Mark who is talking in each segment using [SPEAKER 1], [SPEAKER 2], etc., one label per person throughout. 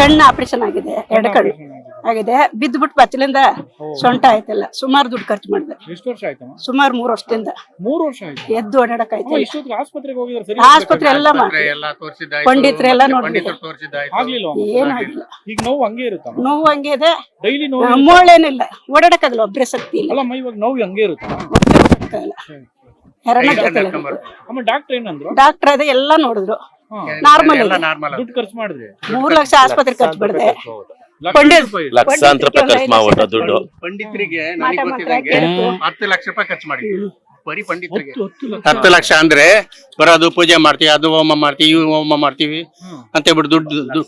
[SPEAKER 1] ಕಣ್ಣು ಆಪರೇಷನ್ ಆಗಿದೆ ಎರಡು ಕಣ್ಣು ಆಗಿದೆ. ಬಿದ್ದುಬಿಟ್ಟು ಬಚ್ಚಲಿಂದ ಸೊಂಟ ಆಯ್ತಲ್ಲ ಸುಮಾರು ದುಡ್ಡು ಖರ್ಚು ಮಾಡಿದೆ.
[SPEAKER 2] ಎಷ್ಟು ವರ್ಷ ಆಯ್ತಮ್ಮ?
[SPEAKER 1] ಸುಮಾರು ಮೂರು ವರ್ಷದಿಂದ.
[SPEAKER 2] ಮೂರು ವರ್ಷ ಆಯ್ತು.
[SPEAKER 1] ಎದ್ದು ಓಡಾಡಕ್ ಆಯ್ತು
[SPEAKER 2] ಇಷ್ಟೊತ್ತಿಗೆ ಆಸ್ಪತ್ರೆಗೆ ಹೋಗಿದ್ರೆ ಸರಿ
[SPEAKER 1] ಆಸ್ಪತ್ರೆ ಎಲ್ಲ ಮಾಡಿ
[SPEAKER 3] ಎಲ್ಲ ತೋರಿಸಿದ್ದಾಯ್ತು. ಪಂಡಿತರು ತೋರಿಸಿದ್ದಾಯ್ತು.
[SPEAKER 2] ಆಗ್ಲಿಲ್ಲ.
[SPEAKER 1] ಏನಾಗಿಲ್ಲ
[SPEAKER 2] ಈಗ ನೋವು ಹಂಗೆ ಇರುತ್ತಮ್ಮ
[SPEAKER 1] ನೋವು ಹಂಗೆ ಇದೆ.
[SPEAKER 2] ಡೈಲಿ ನೋವು
[SPEAKER 1] ಮೂಳೇನಿಲ್ಲ ಓಡಾಡಕ್ಕಾಗಲ್ಲ ಒಬ್ಬರೇ ಶಕ್ತಿ ಇಲ್ಲ.
[SPEAKER 2] ಅಲ್ಲಮ್ಮ ಇವಾಗ ನೋವು ಹಂಗೆ ಇರುತ್ತಮ್ಮ
[SPEAKER 1] ಓಡಾಡಕ್ಕಾಗಲ್ಲ. ಹೆರಣ
[SPEAKER 3] ಕೈಕಾಲ್
[SPEAKER 1] ಗೊತ್ತಿಲ್ಲ
[SPEAKER 3] ನಡ್ಕೊಂಬರ್ತಾರೆ.
[SPEAKER 2] ಅಮ್ಮ ಡಾಕ್ಟರ್ ಏನಂದ್ರು?
[SPEAKER 1] ಡಾಕ್ಟರ್ ಅದೇ ಎಲ್ಲ ನೋಡಿದ್ರು. ನಾರ್ಮಲ್
[SPEAKER 2] ದುಡ್ಡು ಖರ್ಚು ಮಾಡಿದ್ರಿ
[SPEAKER 1] ಮೂರ್ ಲಕ್ಷ ಆಸ್ಪತ್ರೆ ಖರ್ಚು ಬಿಡದೆ
[SPEAKER 4] ಲಕ್ಷಾಂತರ ರೂಪಾಯಿ ಖರ್ಚು ಮಾಡ್ಬಿಟ್ಟ ದುಡ್ಡು.
[SPEAKER 3] ಪಂಡಿತರಿಗೆ ನನಗೆ ಹತ್ತು ಲಕ್ಷ ರೂಪಾಯಿ ಖರ್ಚು ಮಾಡಿದ್ವಿ. ಬರೀ ಪಂಡಿತರಿಗೆ.
[SPEAKER 2] ಹತ್ತು ಲಕ್ಷ.
[SPEAKER 3] ಅಂದ್ರೆ ಬರೋದು ಪೂಜೆ ಮಾಡ್ತೀವಿ ಅದು ಹೋಮ ಮಾಡ್ತೀವಿ ಇವ್ ಹೋಮ ಮಾಡ್ತೀವಿ. ಅಂತ ಹೇಳ್ಬಿಟ್ಟು ದುಡ್ಡು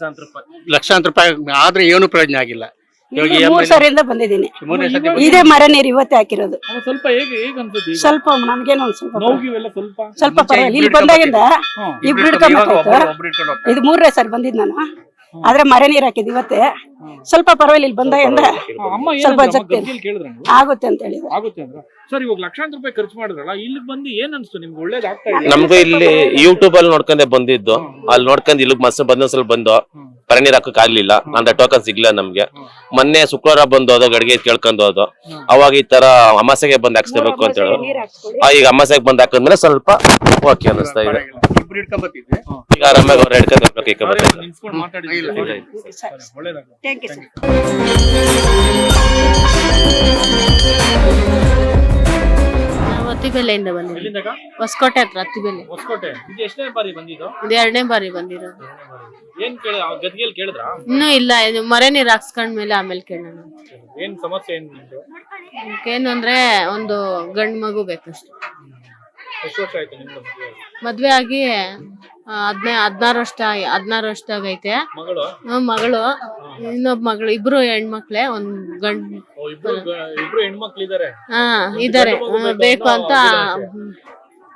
[SPEAKER 3] ಲಕ್ಷಾಂತರ ರೂಪಾಯಿ ಆದ್ರೆ ಏನು ಪ್ರಯೋಜನ ಆಗಿಲ್ಲ. ಇವಾಗ
[SPEAKER 1] ಇಲ್ಲಿ
[SPEAKER 3] ಈ
[SPEAKER 1] ಮೂರ್ ಸರಿಯಿಂದ ಬಂದಿದ್ದೀನಿ.
[SPEAKER 3] ಮೂರನೇ ಸತಿ
[SPEAKER 1] ಇದೇ ಮರ ನೀರು ಇವತ್ತೇ ಹಾಕಿರೋದು.
[SPEAKER 2] ಸ್ವಲ್ಪ ಹೇಗೆ ಹೇಗೆ ಅನ್ಸುತ್ತೆ ಈಗ?
[SPEAKER 1] ಸ್ವಲ್ಪ ನನ್ಗೇನೋ ಒಂದ್ ಸ್ವಲ್ಪ
[SPEAKER 2] ನೋವು ಸ್ವಲ್ಪ?
[SPEAKER 1] ಸ್ವಲ್ಪ
[SPEAKER 3] ಮುಂಚೆ
[SPEAKER 1] ಪರವಾಗಿಲ್ಲ. ಇಲ್ಲಿ
[SPEAKER 3] ಇಬ್ರು
[SPEAKER 1] ಬಂದಾಗಿಂದ
[SPEAKER 2] ಹಾ.
[SPEAKER 1] ಇಬ್ರು
[SPEAKER 3] ಇವಾಗ
[SPEAKER 1] ಹಿಡ್ಕೊಂಬೇಕಾಯ್ತು
[SPEAKER 3] ಒಬ್ರು- ಒಬ್ರು ಇಟ್ಕೊಂಡು ಹೋಗ್ತಾರೆ.
[SPEAKER 1] ಇದು ಮೂರನೇ ಸರಿ ಬಂದಿದ್ ನಾನು. ಆದ್ರೆ ಮರ ನೀರ್ ಹಾಕಿದ್ ಇವತ್ತೇ. ಸ್ವಲ್ಪ ಪರವಾಗಿಲ್ಲ ಇಲ್ಲಿ ಬಂದಾಗಿಂದ
[SPEAKER 2] ಹಾ, ಅಮ್ಮ
[SPEAKER 1] ಸ್ವಲ್ಪ
[SPEAKER 2] ಏನಂದ್ರು? ಅಮ್ಮ
[SPEAKER 1] ಜಗ್ತಿ.
[SPEAKER 2] ಗದ್ಗೆಯಲ್ಲಿ ಕೇಳಿದ್ರ ನೀವು?
[SPEAKER 1] ಆಗುತ್ತೆ ಅಂತ ಹೇಳಿದ್ರು.
[SPEAKER 2] ಆಗುತ್ತೆ ಅಂದ್ರ? ಸರ್ ಇವಾಗ ಲಕ್ಷಾಂತರ ರೂಪಾಯಿ ಖರ್ಚು ಮಾಡಿದ್ರಲ್ಲ ಇಲ್ಲಿ ಬಂದು ಏನ್ ಅನ್ಸ್ತು? ನಿಮ್ಗೆ ಒಳ್ಳೇದಾಗ್ತಾ ಇದೆ
[SPEAKER 4] ನಮಗೂ ಇಲ್ಲಿ? ಯೂಟ್ಯೂಬ್ ಅಲ್ಲಿ ನೋಡ್ಕೊಂಡೆ ಬಂದಿದ್ದು. ಅಲ್ಲಿ ನೋಡ್ಕೊಂಡ್ ಇಲ್ಲಿಗ್ ಮಸ್ತ್ ಸ್ವಲ್ಪ ಬಂದು. ಹಾಕಕ್ ಆಗ್ಲಿಲ್ಲ. ಅಂದ್ರೆ ಟೋಕನ್ ಸಿಗ್ಲಿಲ್ಲ ನಮ್ಗೆ. ಮೊನ್ನೆ ಶುಕ್ರವಾರ ಬಂದು ಹೋದ ಗಡಿಗೆ ಕೇಳ್ಕೊಂಡು ಹೋದು. ಅವಾಗ ಈ ತರ ಅಮಾಸೆಗೆ ಬಂದ್ ಹಾಕ್ಸ್ಬೇಕು ಅಂತ ಹೇಳಿ. ಆ, ಈಗ ಅಮಾಸೆಗೆ ಬಂದ್ ಹಾಕಿದ್ಮೇಲೆ ಸ್ವಲ್ಪ ಓಕೆ ಅನಿಸ್ತಾ ಇದೆ. ಈಗ ಆರಾಮಾಗಿ ಅವ್ರು ಹಿಡ್ಕೊಂಡ್
[SPEAKER 5] ಅತ್ತಿಬೆಲೆಯಿಂದ ಬಂದಿದ್ದೀವಿ
[SPEAKER 2] ಎಲ್ಲಿಂದಾಗ
[SPEAKER 5] ಹೊಸಕೋಟೆ ಹತ್ರ ಅತ್ತಿಬೆಲೆ
[SPEAKER 2] ಹೊಸಕೋಟೆ. ಇದು ಎಷ್ಟನೇ ಬಾರಿ ಬಂದಿದ್ದು?
[SPEAKER 5] ಇದು ಎರಡನೇ ಬಾರಿ ಬಂದಿರೋದು.
[SPEAKER 2] ಏನ್ ಕೇಳ ಕೇಳಿದ್ರಾ?
[SPEAKER 5] ಇನ್ನೂ ಇಲ್ಲ ಇದು ಮರೆ ನೀರು ಹಾಕ್ಸ್ಕೊಂಡ್ಮೇಲೆ ಆಮೇಲೆ ಕೇಳೋಣ
[SPEAKER 2] ಏನ್ ಸಮಸ್ಯೆ ಏನ್ ನಿಮ್ದು
[SPEAKER 5] ಏನು ಅಂದ್ರೆ ಒಂದು ಗಂಡು ಮಗು ಬೇಕಷ್ಟೆ.
[SPEAKER 2] ಎಷ್ಟು ವರ್ಷ ಆಯ್ತು ನಿಮ್ದು ಮದ್ವೆ? ಆಗಿ?
[SPEAKER 5] ಮದ್ವೆ ಆಗಿ ಹದಿನೈ ಹದಿನಾರು ವರ್ಷ ಹದಿನಾರು ವರ್ಷದಾಗೈತೆ
[SPEAKER 2] ಮಗಳು?
[SPEAKER 5] ಇನ್ನೊಬ್ ಮಗಳು. ಇನ್ನೊಬ್ಬ ಮಗಳು ಇಬ್ರು ಹೆಣ್ಮಕ್ಳೆ ಒಂದ್ ಗಂಡ್
[SPEAKER 2] ಓ, ಇಬ್ರು ಗ- ಇಬ್ರು ಹೆಣ್ಮಕ್ಳು ಇದಾರೆ
[SPEAKER 5] ಹಾ ಇದಾರೆ. ಹ್ಮ್,
[SPEAKER 2] ಬೇಕು ಅಂತ.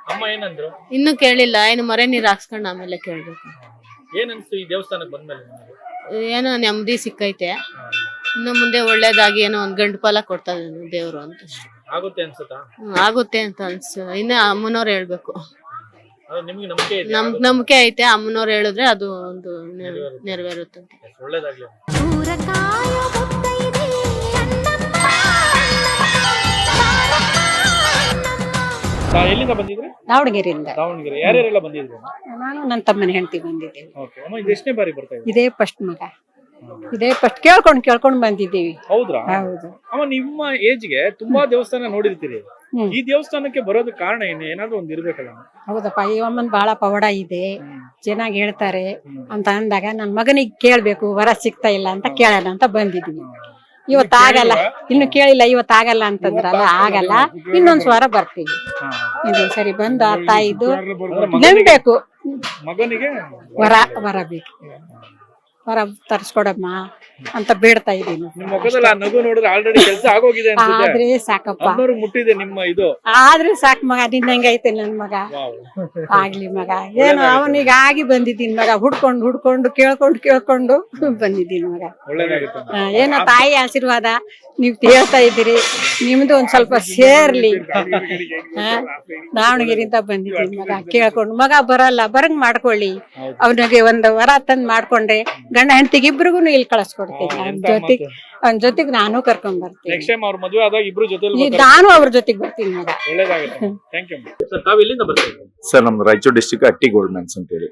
[SPEAKER 2] ಅಮ್ಮ ಏನಂದ್ರು?
[SPEAKER 5] ಇನ್ನು ಕೇಳಿಲ್ಲ. ಏನು ಮರೆ ನೀರ್ ಹಾಕ್ಸ್ಕೊಂಡ್ ಆಮೇಲೆ ಕೇಳ್ಬೇಕು.
[SPEAKER 2] ಏನ್ ಈ ದೇವಸ್ಥಾನಕ್ಕೆ ಬಂದ್ಮೇಲೆ ನಿಮ್ಗೆ?
[SPEAKER 5] ಏನೋ ನೆಮ್ಮದಿ ಸಿಕ್ಕೈತೆ. ಇನ್ನು ಮುಂದೆ ಒಳ್ಳೇದಾಗಿ ಏನೋ ಒಂದ್ ಗಂಡು ಫಲ ಕೊಡ್ತಾ ದೇವ್ರು ಅಂತ.
[SPEAKER 2] ಆಗುತ್ತೆ ಅನ್ಸುತ್ತಾ?
[SPEAKER 5] ಹ್ಮ್, ಆಗುತ್ತೆ ಅಂತ ಅನ್ಸ. ಇನ್ನ ಅಮ್ಮನವ್ರು ಹೇಳ್ಬೇಕು.
[SPEAKER 2] ಅದು ನಿಮ್ಗೆ ನಂಬಿಕೆ ಇದೆ
[SPEAKER 5] ನಮ್ ನಂಬಿಕೆ ಐತೆ ಅಮ್ಮನವ್ರು ಹೇಳಿದ್ರೆ ಅದು ಒಂದು ನೆರ- ನೆರವೇರುತ್ತಂತೆ
[SPEAKER 2] ಒಳ್ಳೇದಾಗ್ಲಿ
[SPEAKER 6] ಊರಕಾಯ ಮುತ್ತೈದೆ ಅನ್ನಮ್ಮ
[SPEAKER 2] ಆ, ಎಲ್ಲಿಂದ ಬಂದಿದ್ರಿ?
[SPEAKER 7] ದಾವಣಗೆರೆಯಿಂದ.
[SPEAKER 2] ದಾವಣಗೆರೆ. ಯಾರ್ಯಾರೆಲ್ಲ ಬಂದಿದ್ರು
[SPEAKER 7] ನಾನು ನನ್ನ ತಮ್ಮನ ಹೆಂಡತಿ ಬಂದಿದ್ದೇವೆ.
[SPEAKER 2] ಓಕೆ ಅಮ್ಮ ಇದು ಎಷ್ಟನೇ ಬಾರಿ ಬರ್ತಾ ಇದೆ
[SPEAKER 7] ಇದೇ ಫಸ್ಟ್ ಮಗ. ಇದೇ ಫಸ್ಟ್ ಕೇಳ್ಕೊಂಡು ಕೇಳ್ಕೊಂಡು ಬಂದಿದ್ದೀವಿ.
[SPEAKER 2] ಹೌದ್ರಾ?
[SPEAKER 7] ಹೌದು.
[SPEAKER 2] ಅಮ್ಮ ನಿಮ್ಮ ಏಜ್ಗೆ ತುಂಬಾ ದೇವಸ್ಥಾನ ನೋಡಿರ್ತೀರಿ.
[SPEAKER 7] ಹ್ಮ್.
[SPEAKER 2] ಈ ದೇವಸ್ಥಾನಕ್ಕೆ ಬರೋದು ಕಾರಣ ಏನು? ಏನಾದ್ರೂ ಒಂದ್ ಇರ್ಬೇಕಲ್ಲ
[SPEAKER 7] ಹೌದಪ್ಪ ಈ ಅಮ್ಮನ್ ಬಹಳ ಪವಾಡ ಇದೆ. ಚೆನ್ನಾಗಿ ಹೇಳ್ತಾರೆ ಅಂತ ಅಂದಾಗ ನನ್ನ ಮಗನಿಗೆ ಕೇಳ್ಬೇಕು ವರ ಸಿಗ್ತಾ ಇಲ್ಲ ಅಂತ ಕೇಳೋಣ ಅಂತ ಬಂದಿದ್ದೀವಿ. ಇವತ್ತಾಗಲ್ಲ ಇನ್ನು ಕೇಳಿಲ್ಲ ಇವತ್ತಾಗಲ್ಲ ಅಂತಂದ್ರಲ್ಲ? ಆಗಲ್ಲ. ಇನ್ನೊಂದ್ ವಾರ ಬರ್ತೀವಿ. ಇನ್ನೊಂದ್ ಸರಿ ಬಂದು ಆ ತಾಯಿದು ನಂಬೇಕು.
[SPEAKER 2] ಮಗನಿಗೆ?
[SPEAKER 7] ವರ ವರ ಬೇಕು. ವರ ತರ್ಸ್ಕೊಡಮ್ಮ ಅಂತ ಬೇಡ್ತಾ ಇದ್ದೀನಿ.
[SPEAKER 2] ನಿಮ್ ಮುಖದಲ್ಲಿ ಆ ನಗು ನೋಡಿದ್ರೆ ಆಲ್ರೆಡಿ ಕೆಲಸ ಆಗೋಗಿದೆ ಅನ್ಸುತ್ತೆ.
[SPEAKER 7] ಆದ್ರೆ ಸಾಕಪ್ಪ.
[SPEAKER 2] ಮುಟ್ಟಿದೆ ನಿಮ್ಮ ಇದು.
[SPEAKER 7] ಆದ್ರೆ ಸಾಕ್ ಮಗ ನಿನ್ನಂಗೈತೆ ನನ್ ಮಗ.
[SPEAKER 2] ವಾವ್.
[SPEAKER 7] ಆಗ್ಲಿ ಮಗ. ಏನು ಅವನಿಗೆ ಆಗಿ ಬಂದಿದ್ದೀನಿ ಮಗ. ಹುಡ್ಕೊಂಡು ಹುಡ್ಕೊಂಡು ಕೇಳ್ಕೊಂಡು ಕೇಳ್ಕೊಂಡು ಬಂದಿದ್ದೀನಿ ಮಗ.
[SPEAKER 2] ಒಳ್ಳೇದಾಗುತ್ತೆ
[SPEAKER 7] ಆ, ಏನೋ ತಾಯಿ ಆಶೀರ್ವಾದ. ನೀವ್ ಹೇಳ್ತಾ ಇದ್ದೀರಿ. ನಿಮ್ದು ಒಂದ್ ಸ್ವಲ್ಪ ಸೇರ್ಲಿ. ಆ, ದಾವಣಗೆರೆಯಿಂದ ಬಂದಿದ್ದೀನಿ ಮಗ. ಕೇಳ್ಕೊಂಡು. ಮಗ ಬರಲ್ಲ ಬರಂಗ್ ಮಾಡ್ಕೊಳ್ಳಿ. ಅವನಿಗೆ ಒಂದು ವರ ತಂದ್ ಮಾಡ್ಕೊಂಡ್ರೆ ಗಂಡ ಹೆಂಡತಿಗೆ ಇಬ್ರಿಗೂ ಇಲ್ಲಿ ಕಳಿಸ್ಕೊಡ್ತೀನಿ ಅವ್ನ ಜೊತೆಗೆ ಅವನ ಜೊತೆಗೆ ನಾನು ಕರ್ಕೊಂಡ್ ಬರ್ತೀನಿ.
[SPEAKER 2] ನೆಕ್ಸ್ಟ್ ಟೈಮ್ ಅವ್ರ ಮದುವೆ ಆದಾಗ ಇಬ್ರು ಜೊತೆ
[SPEAKER 7] ಈ ನಾನು ಅವ್ರ ಜೊತೆಗೆ ಬರ್ತೀನಿ ಮಗ.
[SPEAKER 2] ಒಳ್ಳೇದಾಗುತ್ತೆ. ಥ್ಯಾಂಕ್ ಯು ಸರ್ ತಾವ್ ಎಲ್ಲಿಂದ ಬರ್ತಾ
[SPEAKER 8] ಸರ್ ನಮ್ದು Raichur district Hatti gold mines ಅಂತ ಹೇಳಿ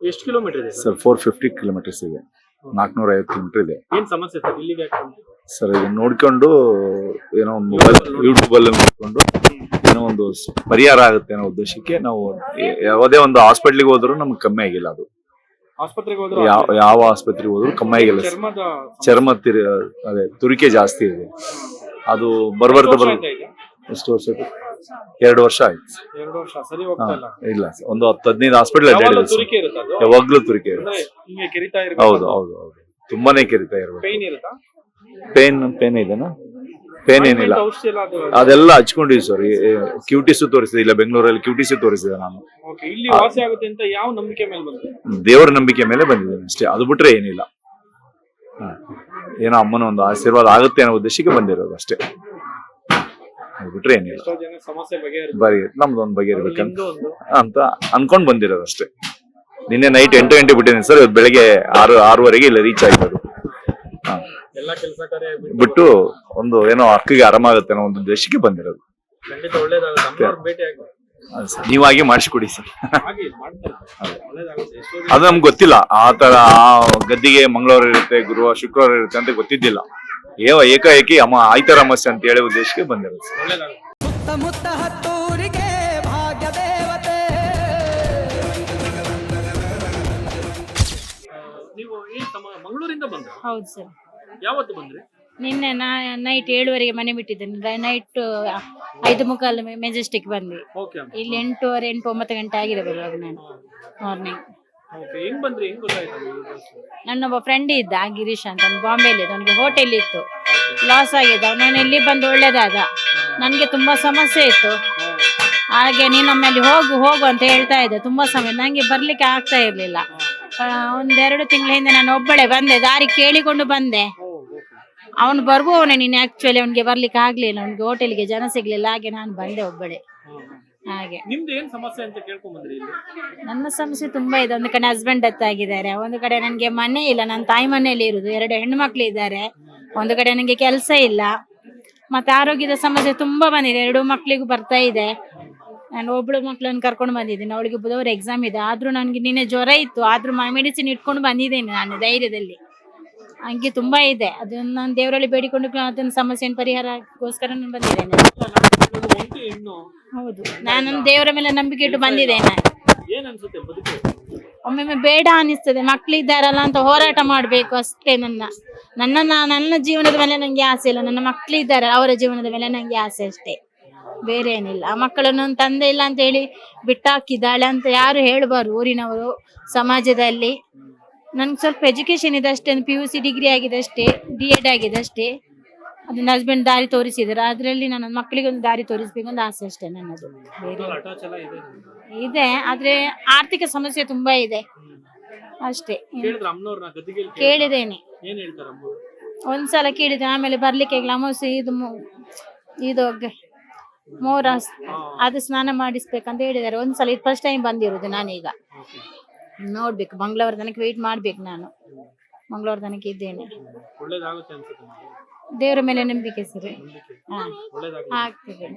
[SPEAKER 2] ಎಷ್ಟು ಕಿಲೋಮೀಟರ್ ಇದೆ sir?
[SPEAKER 8] Sir four fifty kilometres ಇದೆ. ನಾಲ್ಕನೂರ ಐವತ್ತು ಕಿಲೋಮೀಟರ್ ಇದೆ.
[SPEAKER 2] ಏನ್ ಸಮಸ್ಯೆ ಸರ್? ಇಲ್ಲಿಗೆ ಯಾಕೆ ಬಂದ್ರಿ?
[SPEAKER 8] ಸರ್ ಇದನ್ನ ನೋಡ್ಕೊಂಡು ಏನೋ ಒಂದು ಮೊಬೈಲ್ ಯೂಟ್ಯೂಬ್ ಅಲ್ಲಿ ನೋಡ್ಕೊಂಡು ಏನೋ ಒಂದು ಸ್- ಪರಿಹಾರ ಆಗುತ್ತೆ ಅನ್ನೋ ಉದ್ದೇಶಕ್ಕೆ ನಾವು ಯ- ಯಾವುದೇ ಒಂದು ಹಾಸ್ಪಿಟ್ಲಿಗೆ ಹೋದ್ರು ನಮ್ಗೆ ಕಮ್ಮಿ ಆಗಿಲ್ಲ ಅದು. ಯಾವ ಯಾವ ಆಸ್ಪತ್ರೆಗೆ ಹೋದ್ರು ಕಮ್ಮಿ ಆಗಿಲ್ಲ ಸರ್.
[SPEAKER 2] ಚರ್ಮದ
[SPEAKER 8] ಚರ್ಮ ತಿರಿ ಅದೇ ತುರಿಕೆ ಜಾಸ್ತಿ ಇದೆ. ಅದು ಬರ್ಬರ್ತ ಬರ್? ಎಷ್ಟು ವರ್ಷ? ಎರಡು ವರ್ಷ ಆಯ್ತು.
[SPEAKER 2] ಇಲ್ಲ.
[SPEAKER 8] ಒಂದು ಹತ್ತು ಹದಿನೈದು ಹಾಸ್ಪಿಟಲ್
[SPEAKER 2] ಯಾವಾಗ್ಲೂ
[SPEAKER 8] ಅಡ್ಡಾಡಿದೆ ಯಾವಾಗ್ಲೂ ತುರಿಕೆ ಇರುತ್ತೆ. ಹೌದು ಹೌದು ಹೌದು. ತುಂಬಾನೇ ಕೆರಿತಾ ಇರ್ಬೇಕು.
[SPEAKER 2] ಇರುತ್ತಾ?
[SPEAKER 8] ಪೇನ್ ಪೇನ್ ಇದೆನಾ? ಪೇನ್ ಏನಿಲ್ಲ ಅದೆಲ್ಲ ಹಚ್ಕೊಂಡಿವಿ ಸರ್. ಕ್ಯೂಟಿಸು ತೋರಿಸಿದೆ ಇಲ್ಲ ಬೆಂಗಳೂರಲ್ಲಿ ಕ್ಯೂಟಿಸು ತೋರಿಸಿದೆ ನಾನು. ದೇವರ ನಂಬಿಕೆ ಮೇಲೆ ಬಂದಿದ್ದೇನೆ ಅಷ್ಟೇ ಅದು ಬಿಟ್ರೆ ಏನಿಲ್ಲ. ಏನೋ ಅಮ್ಮನ ಒಂದು ಆಶೀರ್ವಾದ ಆಗುತ್ತೆ ಅನ್ನೋ ಉದ್ದೇಶಕ್ಕೆ ಬಂದಿರೋದು ಅಷ್ಟೇ. ಅದು ಬಿಟ್ರೆ ಏನಿಲ್ಲ.
[SPEAKER 2] ಬರಿ ಜನ ಸಮಸ್ಯೆ ಬಗೆಹರಿಸ
[SPEAKER 8] ಬರೀ ನಮ್ದು ಒಂದು ಬಗೆಯಿರ್ಬೇಕಂತ ಅಂತ ಅನ್ಕೊಂಡ್ ಬಂದಿರೋದು ಅಷ್ಟೇ. ನಿನ್ನೆ ನೈಟ್ ಎಂಟು ಗಂಟೆ ಬಿಟ್ಟಿದ್ದೀನಿ ಸರ್ ಇವತ್ತು ಬೆಳಗ್ಗೆ ಆರು ಆರೂವರೆಗೆ ಇಲ್ಲ ರೀಚ್ ಆಗಿರೋದು.
[SPEAKER 2] ಎಲ್ಲಾ ಕೆಲಸ ಕಾರ್ಯ
[SPEAKER 8] ಬಿಟ್ಟು ಒಂದು ಏನೋ ಅಕ್ಕಿಗೆ ಆರಾಮಾಗುತ್ತೆ ಅನ್ನೋ ಒಂದು ದೇಶಕ್ಕೆ ಬಂದಿರೋದು.
[SPEAKER 2] ಖಂಡಿತ ಒಳ್ಳೇದಾಗುತ್ತೆ. ಅಮ್ಮನವ್ರ ಭೇಟಿ ಆಗಿ
[SPEAKER 8] ಸರ್. ನೀವಾಗಿ ಮಾಡಿಸ್ಕೊಡಿ ಸರ್.
[SPEAKER 2] ಹಾಗೆ ಮಾಡ್ತಾರೆ. ಒಳ್ಳೇದಾಗುತ್ತೆ. ಎಷ್ಟೋ
[SPEAKER 8] ಅದು ನಮ್ಗೆ ಗೊತ್ತಿಲ್ಲ. ಆ ತರ ಆ ಗದ್ದಿಗೆ ಮಂಗಳವಾರ ಇರುತ್ತೆ ಗುರುವಾರ ಶುಕ್ರವಾರ ಇರುತ್ತೆ ಅಂತ ಗೊತ್ತಿದ್ದಿಲ್ಲ. ಏವ ಏಕಾಏಕಿ ಅಮ್ಮ ಆಯ್ತಾರ ಅಮಾಸ್ಯೆ ಅಂತ ಹೇಳಿ ಉದ್ದೇಶಕ್ಕೆ ಬಂದಿರೋದು ಸರ್.
[SPEAKER 2] ಒಳ್ಳೇದಾಗುತ್ತೆ.
[SPEAKER 9] ಸುತ್ತಮುತ್ತ ಹತ್ತೂರಿಗೆ ಭಾಗ್ಯ ದೇವತೆ
[SPEAKER 2] ನೀವು ಏನ್ ತಮ್ಮ ಮಂಗಳೂರಿಂದ ಬಂದ
[SPEAKER 10] ಹೌದು ಸರ್.
[SPEAKER 2] ಯಾವತ್ತು ಬಂದ್ರಿ?
[SPEAKER 10] ನಿನ್ನೆ ನಾ ನೈಟ್ ಏಳುವರೆಗೆ ಮನೆ ಬಿಟ್ಟಿದ್ದೇನೆ. ನೈಟ್ ಐದು ಮುಕ್ಕಾಲು ಮೆಜೆಸ್ಟಿಕ್ ಬಂದ್ವಿ.
[SPEAKER 2] ಓಕೆ
[SPEAKER 10] ಇಲ್ಲಿ ಎಂಟೂವರೆ ಎಂಟು ಒಂಬತ್ತು ಗಂಟೆ ಆಗಿದೆ ಬರುವಾಗ ನಾನು. ಮಾರ್ನಿಂಗ್
[SPEAKER 2] ಓಕೆ ಹೆಂಗ್ ಬಂದ್ರಿ? ಹೆಂಗ್ ಗೊತ್ತಾಯ್ತು ನಿಮ್ಗೆ?
[SPEAKER 10] ನನ್ನೊಬ್ಬ ಫ್ರೆಂಡ್ ಇದ್ದ ಗಿರೀಶ್ ಅಂತ ಅವ್ನು ಬಾಂಬೆಲಿ ಇದ್ದ. ಅವನಿಗೆ ಹೋಟೆಲ್ ಇತ್ತು. ಲಾಸ್ ಆಗಿದೆ ನಾನು ಇಲ್ಲಿ ಬಂದು ಒಳ್ಳೇದಾದ? ನನಗೆ ತುಂಬಾ ಸಮಸ್ಯೆ ಇತ್ತು. ಹಾಗೆ ನೀನು ನಮ್ಮಲ್ಲಿ ಹೋಗು ಹೋಗು ಅಂತ ಹೇಳ್ತಾ ಇದ್ದೆ. ತುಂಬಾ ಸಮಯ. ನಂಗೆ ಬರ್ಲಿಕ್ಕೆ ಆಗ್ತಾ ಇರ್ಲಿಲ್ಲ. ಒಂದೆರಡು ತಿಂಗಳ ಹಿಂದೆ ನಾನು ಒಬ್ಬಳೆ ಬಂದೆ ದಾರಿ ಕೇಳಿಕೊಂಡು ಬಂದೆ. ಅವನು ಬರ್ಬೋವನೆ ನೀನು ಆಕ್ಚುಲಿ ಅವನಿಗೆ ಬರ್ಲಿಕ್ಕೆ ಆಗ್ಲಿಲ್ಲ ಅವನಿಗೆ ಹೋಟೆಲ್ಗೆ ಜನ ಸಿಗ್ಲಿಲ್ಲ ಹಾಗೆ ನಾನು ಬಂದೆ ಒಬ್ಬಳೆ. ಹಾಗೆ.
[SPEAKER 2] ನಿಮ್ದು ಏನ್ ಸಮಸ್ಯೆ ಅಂತ ಕೇಳ್ಕೊಂಡ್ ಬಂದ್ರಿ ಇಲ್ಲಿ?
[SPEAKER 10] ನನ್ನ ಸಮಸ್ಯೆ ತುಂಬಾ ಇದೆ ಒಂದು ಕಡೆ ಹಸ್ಬೆಂಡ್ ಡೆತ್ ಆಗಿದ್ದಾರೆ ಒಂದು ಕಡೆ ನನಗೆ ಮನೆ ಇಲ್ಲ ನನ್ನ ತಾಯಿ ಮನೆಯಲ್ಲಿ ಇರುದು ಎರಡು ಹೆಣ್ಣು ಮಕ್ಳು ಇದ್ದಾರೆ ಒಂದು ಕಡೆ ನನಗೆ ಕೆಲಸ ಇಲ್ಲ. ಮತ್ತೆ ಆರೋಗ್ಯದ ಸಮಸ್ಯೆ ತುಂಬಾ ಬಂದಿದೆ ಎರಡು ಮಕ್ಳಿಗೂ ಬರ್ತಾ ಇದೆ. ನಾನು ಒಬ್ಳು ಮಕ್ಳನ್ನ ಕರ್ಕೊಂಡು ಬಂದಿದ್ದೀನಿ. ಅವಳಿಗೆ ಬುಧವಾರ ಎಕ್ಸಾಮ್ ಇದೆ. ಆದ್ರೂ ನನಗೆ ನಿನ್ನೆ ಜ್ವರ ಇತ್ತು. ಆದ್ರೂ ಮೆಡಿಸಿನ್ ಇಟ್ಕೊಂಡು ಬಂದಿದ್ದೇನೆ ನಾನು ಧೈರ್ಯದಲ್ಲಿ. ಹಂಗೆ ತುಂಬಾ ಇದೆ. ಅದನ್ನ ನಾನು ದೇವರಲ್ಲಿ ಬೇಡಿಕೊಂಡು ಅದನ್ನ ಸಮಸ್ಯೆನ ಪರಿಹಾರಕ್ಕೋಸ್ಕರ ನಾನು ಬಂದಿದ್ದೇನೆ. ಹೌದು. ನಾನು ದೇವರ ಮೇಲೆ ನಂಬಿಕೆ ಇಟ್ಟು ಬಂದಿದ್ದೇನೆ ಒಮ್ಮೊಮ್ಮೆ ಬೇಡ ಅನಿಸ್ತದೆ. ಮಕ್ಳಿದ್ದಾರಲ್ಲ ಅಂತ ಹೋರಾಟ ಮಾಡ್ಬೇಕು ಅಷ್ಟೇ ನನ್ನ. ನನ್ನ ನನ್ನ ಜೀವನದ ಮೇಲೆ ನಂಗೆ ಆಸೆ ಇಲ್ಲ. ನನ್ನ ಮಕ್ಳಿದ್ದಾರೆ ಅವರ ಜೀವನದ ಮೇಲೆ ನಂಗೆ ಆಸೆ ಅಷ್ಟೇ. ಬೇರೆ ಏನಿಲ್ಲ. ಆ ಮಕ್ಕಳನ್ನು ಒಂದು ತಂದೆ ಇಲ್ಲ ಅಂತ ಹೇಳಿ ಬಿಟ್ಟಾಕಿದ್ದಾಳೆ ಅಂತ ಯಾರು ಹೇಳಬಾರ್ದು ಊರಿನವರು ಸಮಾಜದಲ್ಲಿ. ನನ್ಗೆ ಸ್ವಲ್ಪ ಎಜುಕೇಶನ್ ಇದೆ ಅಷ್ಟೇ ಪಿ ಯು ಸಿ ಡಿಗ್ರಿ ಆಗಿದೆ ಅಷ್ಟೇ ಡಿ ಎಡ್ ಆಗಿದೆ ಅಷ್ಟೇ. ಅದನ್ನ ಹಸ್ಬೆಂಡ್ ದಾರಿ ತೋರಿಸಿದ್ರು. ಅದರಲ್ಲಿ ನನ್ನ ಮಕ್ಕಳಿಗೆ ಒಂದು ದಾರಿ ಅಂತ ಆಸೆ ಅಷ್ಟೇ ನನ್ನದು. ಬೇರೆ
[SPEAKER 2] ಇದೆ
[SPEAKER 10] ಆದ್ರೆ ಆರ್ಥಿಕ ಸಮಸ್ಯೆ ತುಂಬಾ ಇದೆ. ಅಷ್ಟೇ.
[SPEAKER 2] ಕೇಳಿದೇನೆ.
[SPEAKER 10] ಕೇಳಿದ್ದೇನೆ ಒಂದ್ಸಲ ಕೇಳಿದೆ ಆಮೇಲೆ ಬರ್ಲಿಕ್ಕೆ ಇದು ಇದು ಮೋರ ಅದು ಸ್ನಾನ ಮಾಡಿಸ್ಬೇಕಂತ ಹೇಳಿದ್ದಾರೆ. ಒಂದ್ಸಲ ಇದು ಫಸ್ಟ್ ಟೈಮ್ ಬಂದಿರೋದು ನಾನೀಗ. ನೋಡ್ಬೇಕು ಮಂಗಳವಾರ ತನಕ ವೆಯ್ಟ್ ಮಾಡ್ಬೇಕು ನಾನು. ಮಂಗಳವಾರ ತನಕ ಇದ್ದೇನೆ.
[SPEAKER 2] ಒಳ್ಳೇದಾಗುತ್ತೆ ಅನ್ಸುತ್ತೆ
[SPEAKER 10] ದೇವರ ಮೇಲೆ ನಂಬಿಕೆ ಸರಿ. ಹಾ ಆಗ್ತದೆ.